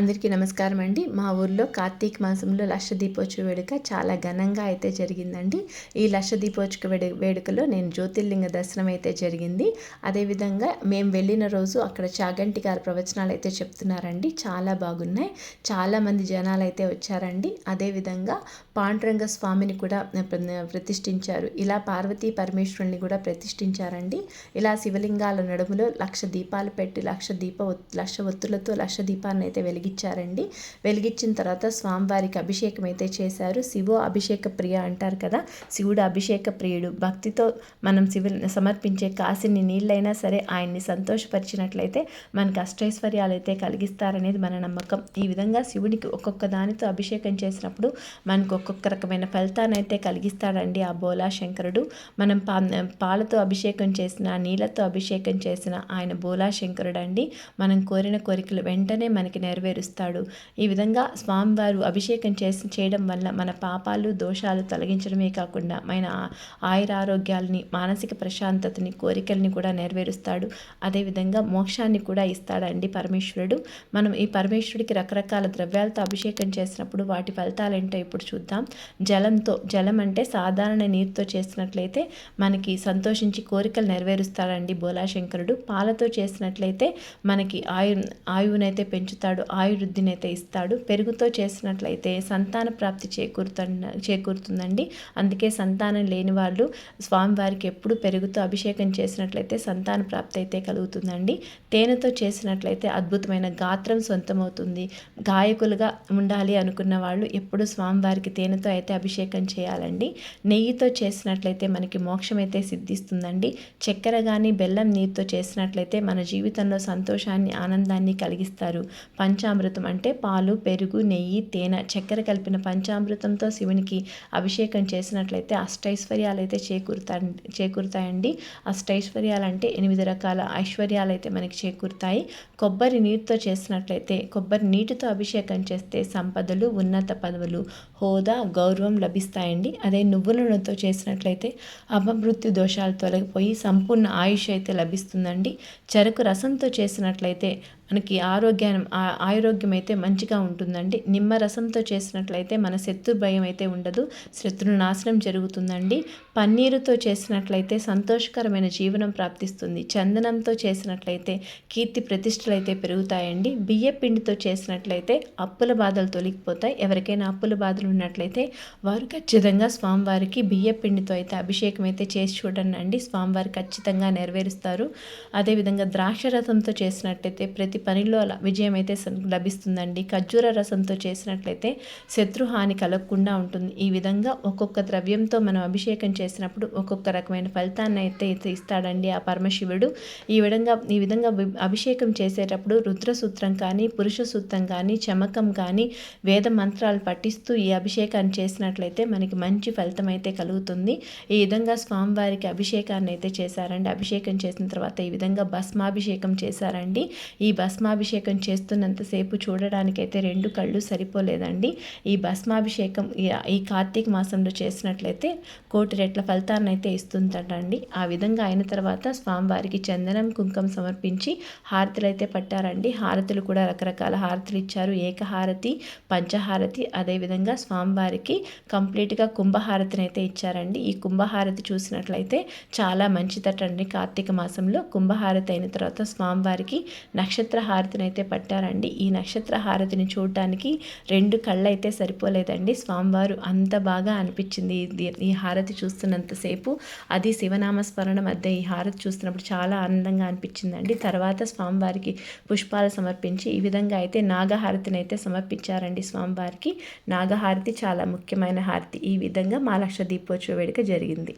అందరికీ నమస్కారం అండి. మా ఊర్లో కార్తీక మాసంలో లక్ష దీపోత్సవ వేడుక చాలా ఘనంగా అయితే జరిగిందండి. ఈ లక్ష దీపోత్సవ వేడు వేడుకలో నేను జ్యోతిర్లింగ దర్శనం అయితే జరిగింది. అదేవిధంగా మేము వెళ్ళిన రోజు అక్కడ చాగంటి గారి ప్రవచనాలు అయితే చెప్తున్నారండి. చాలా బాగున్నాయి. చాలామంది జనాలు అయితే వచ్చారండి. అదేవిధంగా పాండురంగ స్వామిని కూడా ప్రతిష్ఠించారు. ఇలా పార్వతీ పరమేశ్వరుని కూడా ప్రతిష్ఠించారండి. ఇలా శివలింగాల నడుములో లక్ష దీపాలు పెట్టి లక్ష దీప లక్ష ఒత్తులతో లక్ష దీపాన్ని అయితే వెలిగి వెలిగించారండి. వెలిగించిన తర్వాత స్వామివారికి అభిషేకం అయితే చేశారు. శివో అభిషేక ప్రియ అంటారు కదా శివుడు అభిషేక ప్రియుడు. భక్తితో మనం శివుని సమర్పించే కాసిని నీళ్ళైనా సరే ఆయన్ని సంతోషపరిచినట్లయితే మనకు అష్టైశ్వర్యాలు అయితే కలిగిస్తారనేది మన నమ్మకం. ఈ విధంగా శివుడికి ఒక్కొక్క దానితో అభిషేకం చేసినప్పుడు మనకు ఒక్కొక్క రకమైన ఫలితాన్ని అయితే కలిగిస్తాడండి ఆ బోలా శంకరుడు. మనం పా పాలతో అభిషేకం చేసిన నీళ్ళతో అభిషేకం చేసిన ఆయన బోలా శంకరుడు అండి మనం కోరిన కోరికలు వెంటనే మనకి నెరవేరు నెరవేరుస్తాడు. ఈ విధంగా స్వామివారు అభిషేకం చేసి చేయడం వల్ల మన పాపాలు దోషాలు తొలగించడమే కాకుండా మన ఆయురారోగ్యాలని మానసిక ప్రశాంతతని కోరికల్ని కూడా నెరవేరుస్తాడు. అదేవిధంగా మోక్షాన్ని కూడా ఇస్తాడండి పరమేశ్వరుడు. మనం ఈ పరమేశ్వరుడికి రకరకాల ద్రవ్యాలతో అభిషేకం చేసినప్పుడు వాటి ఫలితాలు ఏంటో ఇప్పుడు చూద్దాం. జలంతో జలం అంటే సాధారణ నీరుతో చేసినట్లయితే మనకి సంతోషించి కోరికలు నెరవేరుస్తాడండి బోలాశంకరుడు. పాలతో చేసినట్లయితే మనకి ఆయు ఆయువునైతే పెంచుతాడు. ఆయుర్వృద్ధిని అయితే ఇస్తాడు. పెరుగుతో చేసినట్లయితే సంతాన ప్రాప్తి చేకూరుతు చేకూరుతుందండి. అందుకే సంతానం లేని వాళ్ళు స్వామివారికి ఎప్పుడు పెరుగుతో అభిషేకం చేసినట్లయితే సంతాన ప్రాప్తి అయితే కలుగుతుందండి. తేనెతో చేసినట్లయితే అద్భుతమైన గాత్రం సొంతమవుతుంది. గాయకులుగా ఉండాలి అనుకున్న వాళ్ళు ఎప్పుడు స్వామివారికి తేనెతో అయితే అభిషేకం చేయాలండి. నెయ్యితో చేసినట్లయితే మనకి మోక్షం అయితే సిద్ధిస్తుందండి. చక్కెర కానీ బెల్లం నీరుతో చేసినట్లయితే మన జీవితంలో సంతోషాన్ని ఆనందాన్ని కలిగిస్తారు. పంచ పంచామృతం అంటే పాలు పెరుగు నెయ్యి తేనె చక్కెర కలిపిన పంచామృతంతో శివునికి అభిషేకం చేసినట్లయితే అష్టైశ్వర్యాలు అయితే చేకూరుతా చేకూరుతాయండి. అష్టైశ్వర్యాలు అంటే ఎనిమిది రకాల ఐశ్వర్యాలు అయితే మనకి చేకూరుతాయి. కొబ్బరి నీటితో చేసినట్లయితే కొబ్బరి నీటితో అభిషేకం చేస్తే సంపదలు ఉన్నత పదవులు హోదా గౌరవం లభిస్తాయండి. అదే నువ్వుల నూనెతో చేసినట్లయితే అపమృత్యు దోషాలు తొలగిపోయి సంపూర్ణ ఆయుష్ అయితే లభిస్తుందండి. చెరకు రసంతో చేసినట్లయితే మనకి ఆరోగ్యం ఆరోగ్యం అయితే మంచిగా ఉంటుందండి. నిమ్మరసంతో చేసినట్లయితే మన శత్రు భయం అయితే ఉండదు. శత్రు నాశనం జరుగుతుందండి. పన్నీరుతో చేసినట్లయితే సంతోషకరమైన జీవనం ప్రాప్తిస్తుంది. చందనంతో చేసినట్లయితే కీర్తి ప్రతిష్టలు అయితే పెరుగుతాయండి. బియ్య పిండితో చేసినట్లయితే అప్పుల బాధలు తొలగిపోతాయి. ఎవరికైనా అప్పుల బాధలు ఉన్నట్లయితే వారు ఖచ్చితంగా స్వామివారికి బియ్య పిండితో అయితే అభిషేకం అయితే చేసి చూడండి. అండి స్వామివారి ఖచ్చితంగా నెరవేరుస్తారు. అదేవిధంగా ద్రాక్ష రసంతో చేసినట్లయితే ప్రతి పనిలో విజయం అయితే లభిస్తుందండి. ఖర్జూర రసంతో చేసినట్లయితే శత్రుహాని కలగకుండా ఉంటుంది. ఈ విధంగా ఒక్కొక్క ద్రవ్యంతో మనం అభిషేకం చేసినప్పుడు ఒక్కొక్క రకమైన ఫలితాన్ని అయితే ఇస్తాడండి ఆ పరమశివుడు. ఈ విధంగా ఈ విధంగా అభిషేకం చేసేటప్పుడు రుద్రసూత్రం కానీ పురుష సూత్రం కానీ చమకం కానీ వేద మంత్రాలు పఠిస్తూ ఈ అభిషేకాన్ని చేసినట్లయితే మనకి మంచి ఫలితం అయితే కలుగుతుంది. ఈ విధంగా స్వామివారికి అభిషేకాన్ని అయితే చేశారండి. అభిషేకం చేసిన తర్వాత ఈ విధంగా భస్మాభిషేకం చేశారండి. ఈ భస్ భస్మాభిషేకం చేస్తున్నంతసేపు చూడడానికైతే రెండు కళ్ళు సరిపోలేదండి. ఈ భస్మాభిషేకం ఈ కార్తీక మాసంలో చేసినట్లయితే కోటి రెట్ల ఫలితాన్ని అయితే ఇస్తుందండి ఆ విధంగా అయిన తర్వాత స్వామివారికి చందనం కుంకం సమర్పించి హారతులు అయితే పట్టారండి. హారతులు కూడా రకరకాల హారతులు ఇచ్చారు. ఏకహారతి పంచహారతి అదేవిధంగా స్వామివారికి కంప్లీట్గా కుంభహారతిని అయితే ఇచ్చారండి. ఈ కుంభహారతి చూసినట్లయితే చాలా మంచిదటండి. కార్తీక మాసంలో కుంభహారతి అయిన తర్వాత స్వామివారికి నక్షత్ర హారతిని అయితే పట్టారండి. ఈ నక్షత్ర హారతిని చూడటానికి రెండు కళ్ళు అయితే సరిపోలేదండి. స్వామివారు అంత బాగా అనిపించింది ఈ హారతి చూస్తున్నంతసేపు అది శివనామస్మరణ మధ్య ఈ హారతి చూస్తున్నప్పుడు చాలా ఆనందంగా అనిపించిందండి. తర్వాత స్వామివారికి పుష్పాలు సమర్పించి ఈ విధంగా అయితే నాగహారతిని అయితే సమర్పించారండి స్వామివారికి. నాగహారతి చాలా ముఖ్యమైన హారతి. ఈ విధంగా మా లక్ష దీపోత్సవ వేడుక జరిగింది.